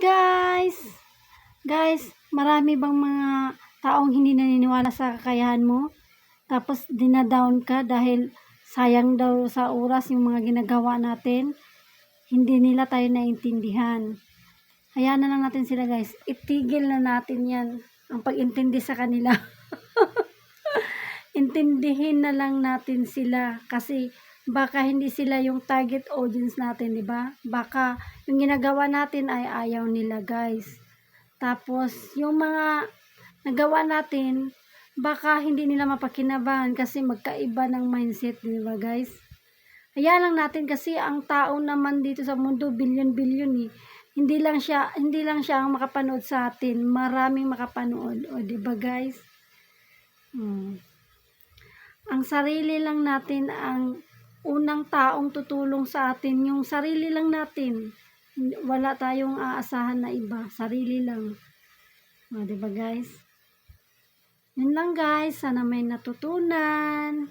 guys! Guys, marami bang mga taong hindi naniniwala sa kakayahan mo? Tapos dinadown ka dahil sayang daw sa oras yung mga ginagawa natin. Hindi nila tayo naintindihan. Hayaan na lang natin sila guys. Itigil na natin yan. Ang pag-intindi sa kanila. Intindihin na lang natin sila kasi baka hindi sila yung target audience natin, di ba? Baka yung ginagawa natin ay ayaw nila, guys. Tapos, yung mga nagawa natin, baka hindi nila mapakinabangan kasi magkaiba ng mindset, di ba, guys? Hayaan lang natin kasi ang tao naman dito sa mundo, bilyon-bilyon eh. Hindi lang siya, hindi lang siya ang makapanood sa atin. Maraming makapanood. O, di ba, guys? Hmm. Ang sarili lang natin ang unang taong tutulong sa atin, yung sarili lang natin. Wala tayong aasahan na iba, sarili lang. O, di ba guys? Yun lang guys, sana may natutunan.